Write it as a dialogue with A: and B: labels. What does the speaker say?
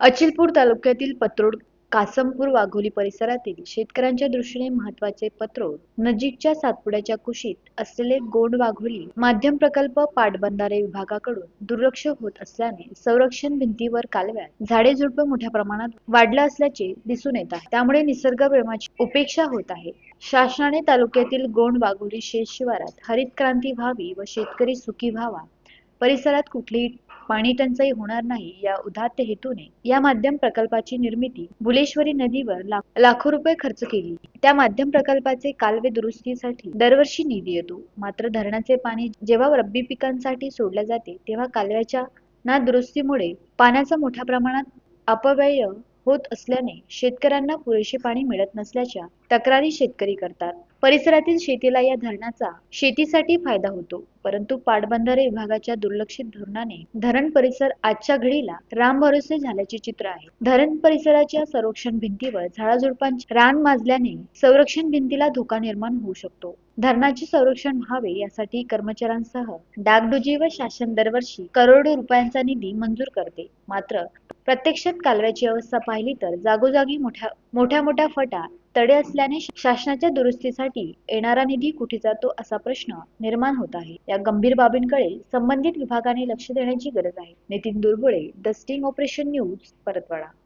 A: अचलपूर तालुक्यातील पत्रोड कासमपूर वाघोली परिसरातील शेतकऱ्यांच्या दृष्टीने महत्त्वाचे पत्रोड नजीकच्या सातपुड्याच्या कुशीत असलेले गोंड वाघोली माध्यम प्रकल्प पाटबंधारे विभागाकडून दुर्लक्ष होत असल्याने संरक्षण भिंतीवर कालव्यात झाडे झुडपे मोठ्या प्रमाणात वाढलं असल्याचे दिसून येत आहे. त्यामुळे निसर्गप्रेमाची उपेक्षा होत आहे. शासनाने तालुक्यातील गोंड वाघोली शेत शिवारात हरित क्रांती व्हावी व शेतकरी सुखी व्हावा. परिसरात कुठलीही पाणी टंचाई होणार नाही या उदात्त हेतूने या माध्यम प्रकल्पाची निर्मिती बुलेश्वरी नदीवर लाखो रुपये खर्च केली. त्या माध्यम प्रकल्पाचे कालवे दुरुस्तीसाठी दरवर्षी निधी येतो. मात्र धरणाचे पाणी जेव्हा रब्बी पिकांसाठी सोडले जाते तेव्हा कालव्याच्या ना दुरुस्तीमुळे पाण्याचा मोठ्या प्रमाणात अपव्यय होत असल्याने शेतकऱ्यांना पुरेसे पाणी मिळत नसल्याच्या तक्रारी शेतकरी करतात. परिसरातील शेतीला या धरणाचा शेतीसाठी फायदा होतो. परंतु पाटबंधारे विभागाच्या दुर्लक्षित धोरणाने धरण परिसर आजच्या घडीला राम भरोसे झाल्याचे चित्र आहे. धरण परिसराच्या संरक्षण भिंतीवर झाडाझुडपांचे रान माजल्याने संरक्षण भिंतीला धोका निर्माण होऊ शकतो. धरणाचे संरक्षण व्हावे यासाठी कर्मचाऱ्यांसह डागडुजी व शासन दरवर्षी करोडो रुपयांचा निधी मंजूर करते. मात्र प्रत्यक्षात कालव्याची अवस्था पाहिली तर जागोजागी मोठ्या मोठ्या मोठ्या फटा तडे असल्याने शासनाच्या दुरुस्तीसाठी येणारा निधी कुठे जातो असा प्रश्न निर्माण होत आहे. या गंभीर बाबींकडे संबंधित विभागाने लक्ष देण्याची गरज आहे. Nitin Durbule the sting operation news Paratwada.